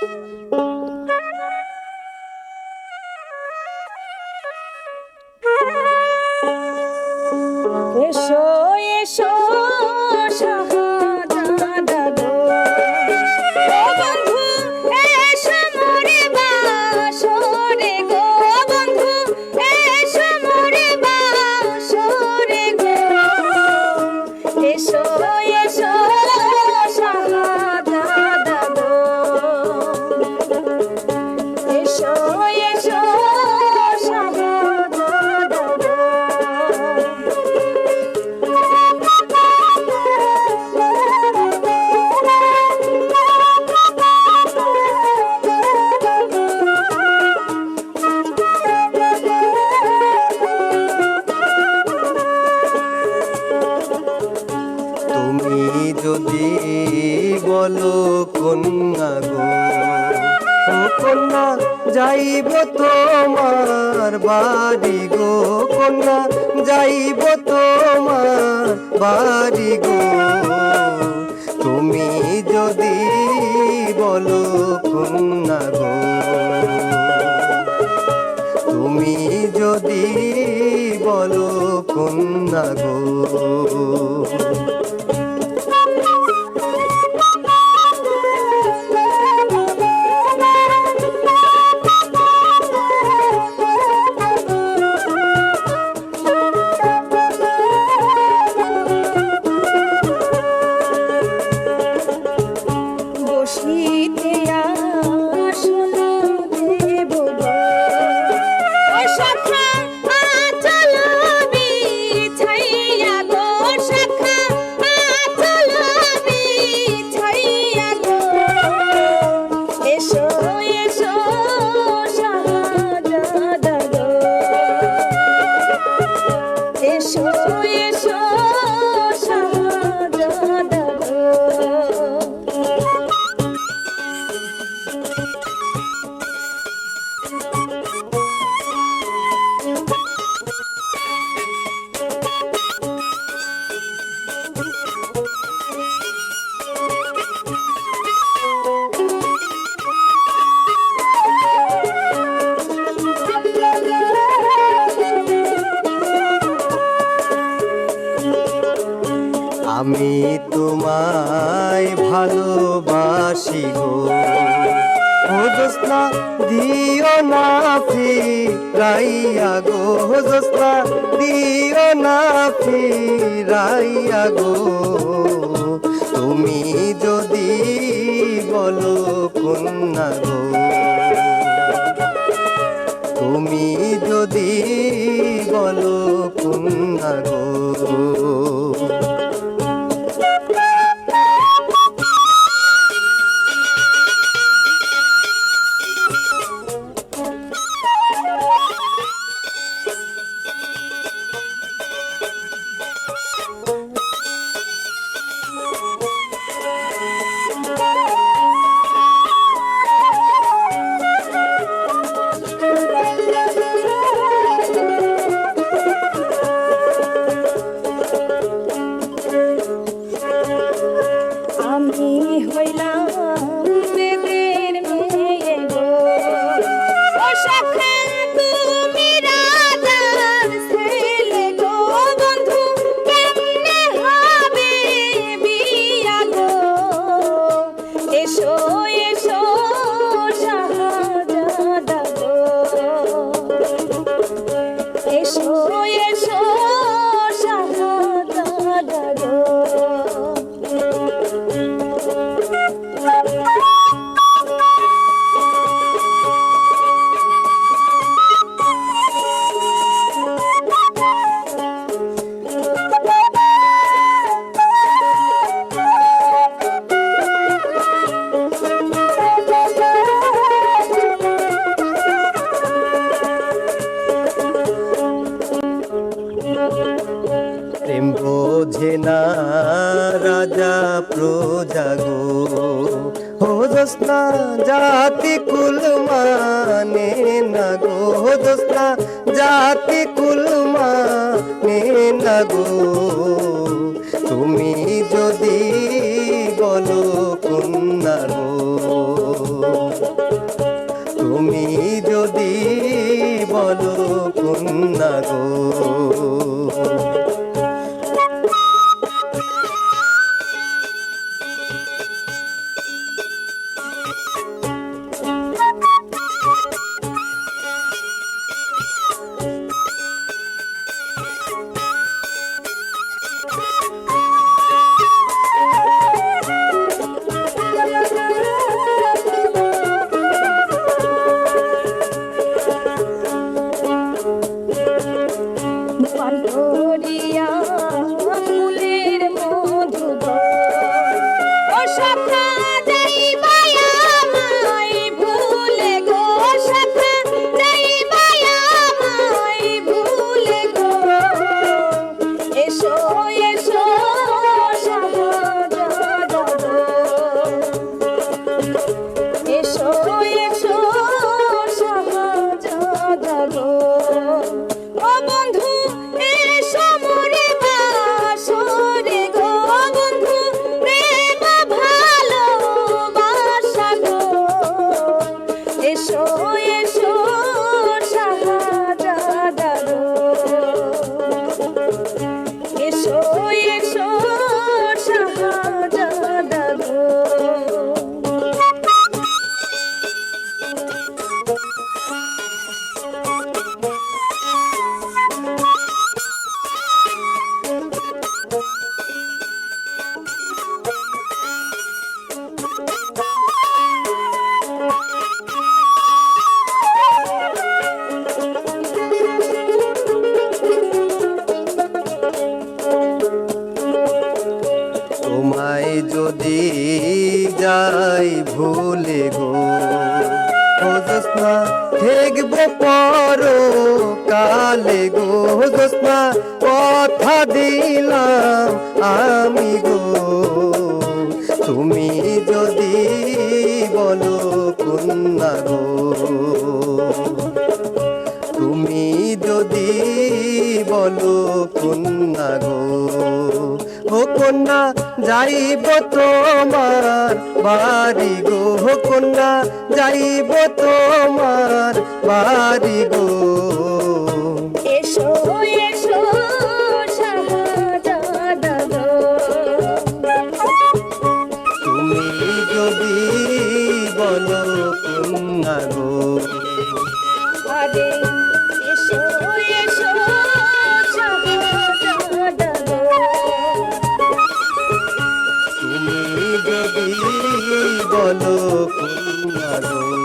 Música কন্যা, যাইব তোমার বাড়ি গো কন্যা, যাইব তোমার বাড়ি গো। তুমি যদি বলো কন্যা গো, তুমি যদি বলো কন্যা গো। শাহজাদা গো। আমি তোমায় ভালোবাসি গো। ও জোসনা দিও না ফিরাইয়া গো। জোসনা দিও না ফিরাইয়া গো। তুমি যদি বলো কন্যা গো, তুমি যদি বলো কন্যা গো। জাতি কুল মানে না গো জোসনা জাতি কুল মানে না গো। তুমি যদি বলো কন্যা গো। তুমি যদি বলো কন্যা গো। ভালো যদি যাই ভুলে গো জোসনা দেখব পর কালে গো জোসনা কথা দিলাম আমি গো। তুমি যদি বলো কন্যা গো, তুমি যদি বলো কন্যা গো, ও কন্যা যাইব তোমার বাড়ি গো কন্যা যাইব তোমার বাড়ি গো। বলো কুমারো